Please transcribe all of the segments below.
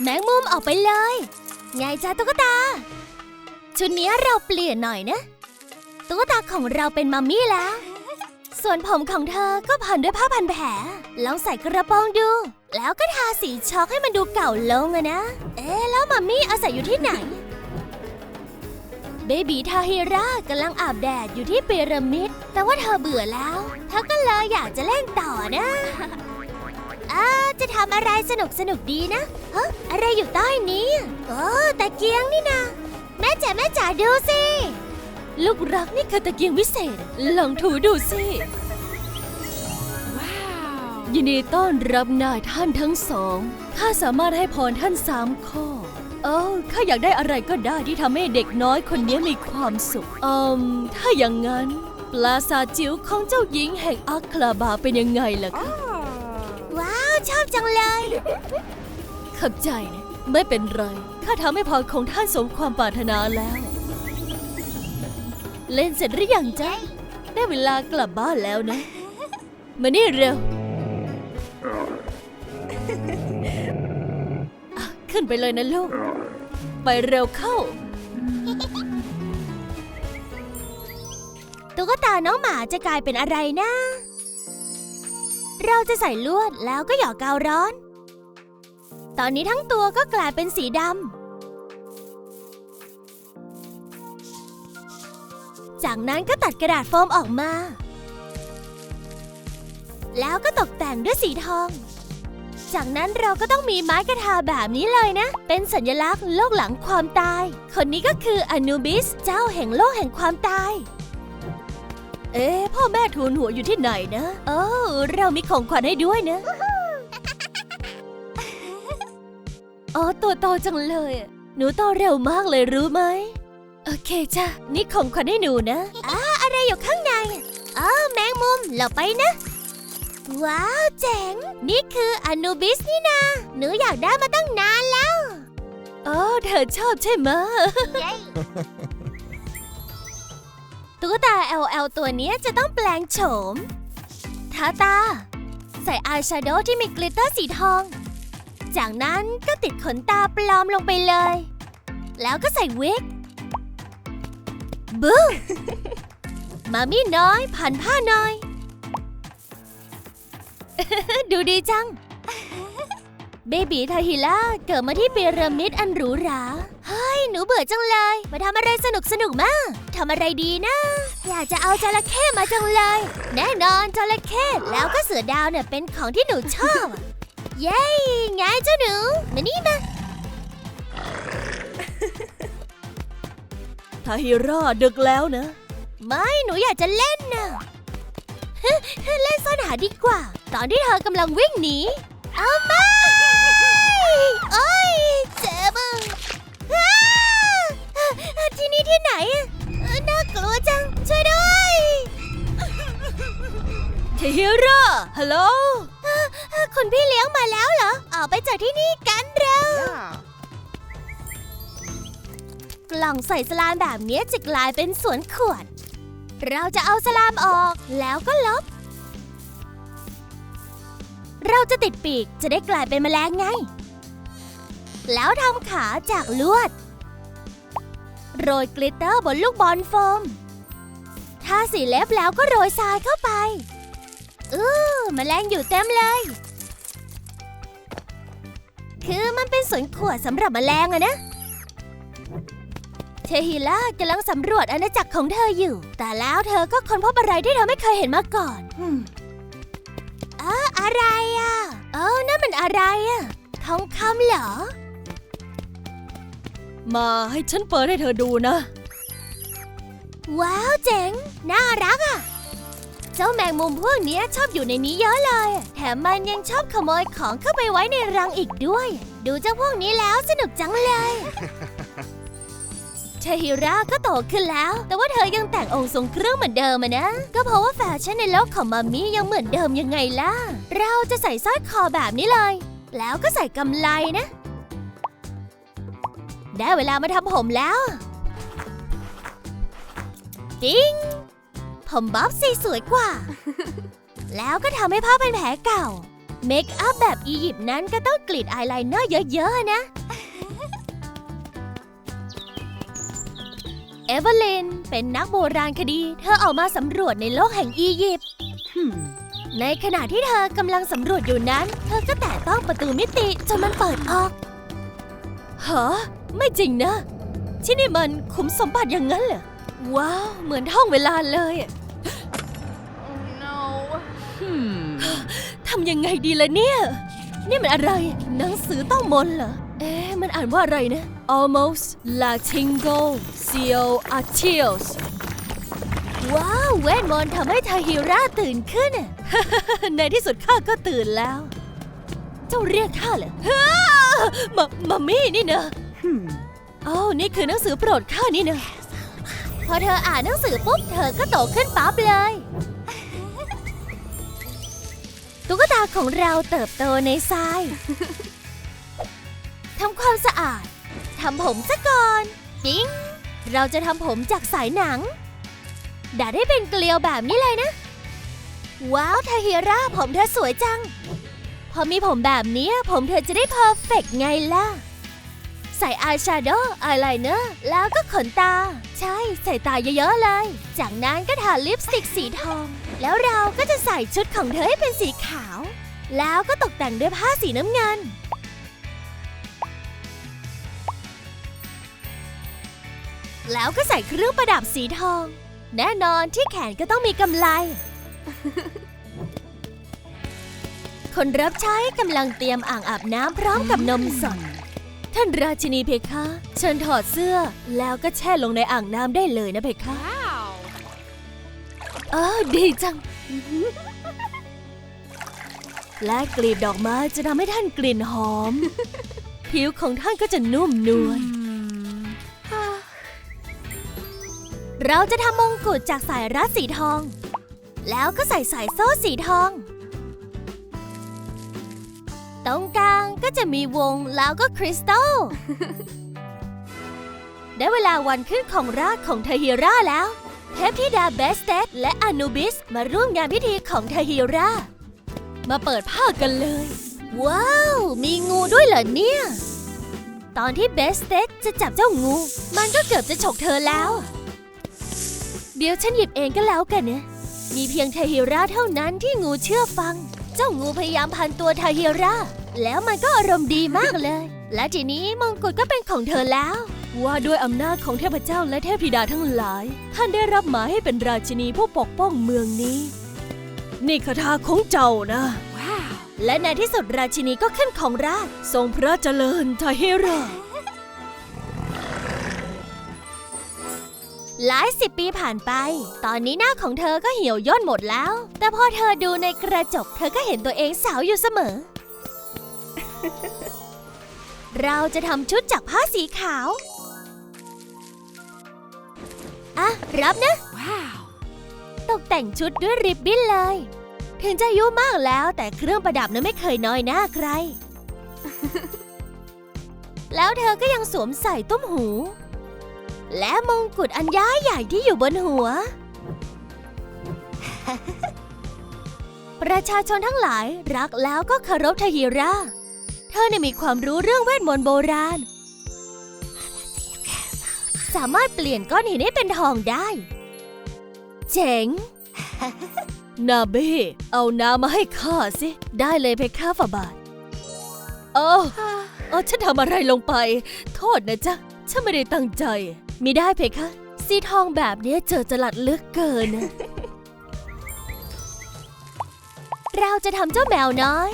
แมงมุมออกไปเลย ไงจ้าตุ๊กตา ชุดนี้เราเปลี่ยนหน่อยนะ ตุ๊กตาของเราเป็นมัมมี่แล้ว ส่วนผมของเธอก็พันด้วยผ้าพันแผล ลองใส่กระโปรงดู แล้วก็ทาสีช็อกให้มันดูเก่าลงอะนะ เอ๊ะแล้วมัมมี่อาศัยอยู่ที่ไหน เบบีทาฮิรากำลังอาบแดดอยู่ที่พีระมิด แต่ว่าเธอเบื่อแล้ว เธอก็เลยอยากจะเล่นต่อนะ อาจะทำอะไรสนุกสนุกๆดีนะเฮ้อะไรอยู่ใต้นี้โอ้ตะเกียงนี่นะ แม่จ๋าแม่จ๋าดูสิ ลูกรักนี่คือตะเกียงวิเศษ ลองถูดูสิยินดีต้อนรับนายท่านทั้งสอง ข้าสามารถให้พรท่านสามข้อ เออข้าอยากได้อะไรก็ได้ที่ทำให้เด็กน้อยคนนี้มีความสุขอืมถ้าอย่างนั้นปราสาทจิ๋วของเจ้าหญิงแห่งอัคลาบาเป็นยังไงล่ะคะว้าว ชอบจังเลยเข้าใจนะไม่เป็นไร ข้าทำให้พรของท่านสมความปรารถนาแล้ว เล่นเสร็จหรือยังจ๊ะ ได้เวลากลับบ้านแล้วนะ มานี่เร็วอะขึ้นไปเลยนะลูก ไปเร็วเข้า ตุ๊กตาน้องหมาจะกลายเป็นอะไรนะ เราจะใส่ลวดแล้วก็หยอกกาวร้อน ตอนนี้ทั้งตัวก็กลายเป็นสีดำ จากนั้นก็ตัดกระดาษโฟมออกมา แล้วก็ตกแต่งด้วยสีทอง จากนั้นเราก็ต้องมีไม้กระทาแบบนี้เลยนะ เป็นสัญลักษณ์โลกหลังความตาย คนนี้ก็คืออนูบิส เจ้าแห่งโลกแห่งความตาย เอ๊ะพ่อแม่ทูลหัวอยู่ที่ไหนนะโอ้เรามีของขวัญให้ด้วยนะ อ๋อตัวโตจังเลยอะหนูโตเร็วมากเลยรู้ไหม โอเคจ้ะ นี่ของขวัญให้หนูนะอ้าอะไรอยู่ข้างในอ๋อแมงมุมเราไปนะ ว้าวเจ๋ง นี่คืออนูบิสนี่นา หนูอยากได้มาตั้งนานแล้ว อ๋อเธอชอบใช่ไหม ตุ๊กตา LL ตัวนี้จะต้องแปลงโฉมทาตา ใส่อายแชโดว์ที่มีกลิตเตอร์สีทอง จากนั้นก็ติดขนตาปลอมลงไปเลย แล้วก็ใส่วิกบูมามี่น้อยพันผ้าน้อย ดูดีจัง เบบีทาฮิล่าเกิดมาที่พีระมิดอันหรูหรา ฮ้ย หนูเบื่อจังเลย มาทำอะไรสนุกสนุกๆมาทำอะไรดีนะ อยากจะเอาจระเข้มาจังเลย แน่นอนจระเข้แล้วก็เสือดาวเนี่ยเป็นของที่หนูชอบ เย้ไงเจ้าหนู มานี่มาทาฮิราดึกแล้วนะ ไม่หนูอยากจะเล่นน่ะเล่นซ่อนหาดีกว่า ตอนที่เธอกำลังวิ่งหนี เอาไม่โอ้ ที่ไหนน่ากลัวจัง ช่วยด้วยทฮิราฮัลโหลคุณพี่เลี้ยงมาแล้วเหรอ ออกไปจากที่นี่กันเร็ว กล่องใส่สลามแบบนี้จะกลายเป็นสวนขวด เราจะเอาสลามออกแล้วก็ลบ เราจะติดปีกจะได้กลายเป็นแมลงไง แล้วทำขาจากลวด โรยกลิตเตอร์บนลูกบอลโฟมทาสีเล็บแล้วก็โรยทรายเข้าไปอื้อแมลงอยู่เต็มเลย คือมันเป็นสวนขวดสำหรับแมลงอะนะเทฮิล่ากำลังสำรวจอาณาจักรของเธออยู่ แต่แล้วเธอก็ค้นพบอะไรที่เธอไม่เคยเห็นมาก่อนเอออะไรอะเออนั่นมันอะไรอะทองคำเหรอ มาให้ฉันเปิดให้เธอดูนะ ว้าวเจ๋ง น่ารักอะ เจ้าแมงมุมพวกเนี้ยชอบอยู่ในนี้เยอะเลย แถมมันยังชอบขโมยของเข้าไปไว้ในรังอีกด้วย ดูเจ้าพวกนี้แล้วสนุกจังเลยเทฮิราก็โตขึ้นแล้ว แต่ว่าเธอยังแต่งองค์ทรงเครื่องเหมือนเดิมอะนะ ก็เพราะว่าแฟชั่นในโลกของมัมมี่ยังเหมือนเดิมยังไงล่ะ เราจะใส่สร้อยคอแบบนี้เลย แล้วก็ใส่กำไลนะ ได้เวลามาทำผมแล้วติ๊งผมบ๊อบสีสวยกว่า แล้วก็ทำให้ผ้าเป็นแผลเก่า เมคอัพแบบอียิปต์นั้นก็ต้องกรีดอายไลเนอร์เยอะๆนะ เอเวอร์ลินเป็นนักโบราณคดี เธอออกมาสำรวจในโลกแห่งอียิปต์ในขณะที่เธอกำลังสำรวจอยู่นั้น เธอก็แตะต้องประตูมิติจนมันเปิดออกฮะ ไม่จริงนะ ที่นี่มันขุมสมบัติอย่างนั้นเหรอ ว้าว เหมือนท่องเวลาเลยอะทำยังไงดีล่ะเนี่ย นี่มันอะไร หนังสือต้องมนต์เหรอ เอ๊ะ มันอ่านว่าอะไรนะ almost latingo seal artios ว้าว เวทมนต์ทำให้ทาฮิราตื่นขึ้นน่ะ ในที่สุดข้าก็ตื่นแล้ว เจ้าเรียกข้าเหรอฮ่ามามามี่นี่นะ อ้นี่คือหนังสือโปรดข้านี่นะพอเธออ่านหนังสือปุ๊บเธอก็โตขึ้นปั๊บเลย ตุ๊กตาของเราเติบโตในทราย ทำความสะอาด ทำผมซะก่อนปิ๊งเราจะทำผมจากสายหนังดัดให้เป็นเกลียวแบบนี้เลยนะ ว้าวทาฮิราผมเธอสวยจัง พอมีผมแบบนี้ผมเธอจะได้เพอร์เฟกต์ไงล่ะ ใส่อายแชโดว์อายไลเนอร์แล้วก็ขนตา ใช่ใส่ตาเยอะๆเลย จากนั้นก็ทาลิปสติกสีทอง แล้วเราก็จะใส่ชุดของเธอให้เป็นสีขาว แล้วก็ตกแต่งด้วยผ้าสีน้ำเงินแล้วก็ใส่เครื่องประดับสีทอง แน่นอนที่แขนก็ต้องมีกำไล คนรับใช้กำลังเตรียมอ่างอาบน้ำพร้อมกับนมสด ท่านราชินีเพคะ เชิญถอดเสื้อแล้วก็แช่ลงในอ่างน้ำได้เลยนะเพคะเออดีจัง และกลีบดอกไม้จะทำให้ท่านกลิ่นหอม ผิวของท่านก็จะนุ่มนวลเราจะทำมงกุฎจากสายรัดสีทอง แล้วก็ใส่สายโซ่สีทอง ตรงกลางก็จะมีวงแล้วก็คริสตัล ได้เวลาวันขึ้นของราชของเทฮิราแล้ว เทพธิดาเบสเตสและอนูบิสมาร่วมงานพิธีของเทฮิรา มาเปิดผ้ากันเลย ว้าว มีงูด้วยเหรอเนี่ย ตอนที่เบสเตสจะจับเจ้างู มันก็เกือบจะฉกเธอแล้ว เดี๋ยวฉันหยิบเองก็แล้วกันนะมีเพียงเทฮิราเท่านั้นที่งูเชื่อฟัง เจ้างูพยายามพันตัวเทฮิรา แล้วมันก็อารมณ์ดีมากเลย และทีนี้มงกุฎก็เป็นของเธอแล้ว ว่าด้วยอำนาจของเทพเจ้าและเทพธิดาทั้งหลาย ท่านได้รับหมายให้เป็นราชินีผู้ปกป้องเมืองนี้ นี่คาถาของเจ้านะและในที่สุดราชินีก็ขึ้นของราชย์ทรงพระเจริญทาเฮรา หลายสิบปีผ่านไป ตอนนี้หน้าของเธอก็เหี่ยวย่นหมดแล้ว แต่พอเธอดูในกระจก เธอก็เห็นตัวเองสาวอยู่เสมอ เราจะทำชุดจากผ้าสีขาว อะ รับนะตกแต่งชุดด้วยริบบิ้นเลย ถึงจะอายุมากแล้วแต่เครื่องประดับนั้นไม่เคยน้อยหน้าใคร แล้วเธอก็ยังสวมใส่ตุ้มหู และมงกุฎอันย้ายใหญ่ที่อยู่บนหัว ประชาชนทั้งหลายรักแล้วก็เคารพทาฮิราเธอเนี่ยมีความรู้เรื่องเวทมนต์โบราณ สามารถเปลี่ยนก้อนหินให้เป็นทองได้ เจ๋ง นาเบ้เอาน้ำมาให้ข้าสิ ได้เลยเพคะฝ่าบาทเออเออฉันทำอะไรลงไป โทษนะจ๊ะ ฉันไม่ได้ตั้งใจ มีได้เพคะ สีทองแบบนี้เจอจลัดเลือกเกินนะเราจะทำเจ้าแมวน้อย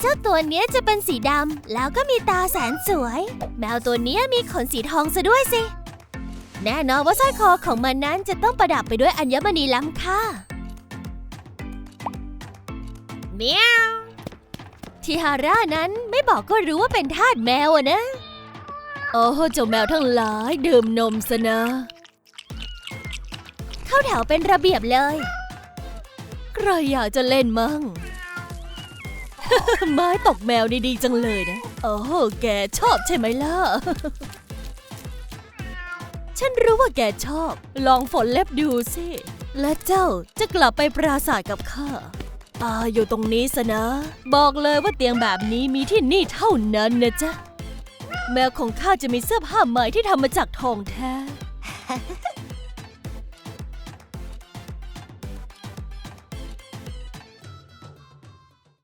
เจ้าตัวเนี้ยจะเป็นสีดำแล้วก็มีตาแสนสวย แมวตัวเนี้ยมีขนสีทองซะด้วยสิ แน่นอนว่าสร้อยคอของมันนั้นจะต้องประดับไปด้วยอัญมณีล้ำค่าเมียว ทิฮาร่านั้นไม่บอกก็รู้ว่าเป็นทาสแมวอะนะ โอ้เจ้าแมวทั้งหลายดื่มนมซะนะ เข้าแถวเป็นระเบียบเลย ใครอยากจะเล่นมั่ง ไม้ตกแมวนี่ดีจังเลยนะ โอ้แกชอบใช่ไหมล่ะ ฉันรู้ว่าแกชอบ ลองฝนเล็บดูสิ และเจ้าจะกลับไปปราศาสกับข้า อ่าอยู่ตรงนี้ซะนะ บอกเลยว่าเตียงแบบนี้มีที่นี่เท่านั้นนะจ๊ะ แมวของข้าจะมีเสื้อผ้าใหม่ที่ทำมาจากทองแท้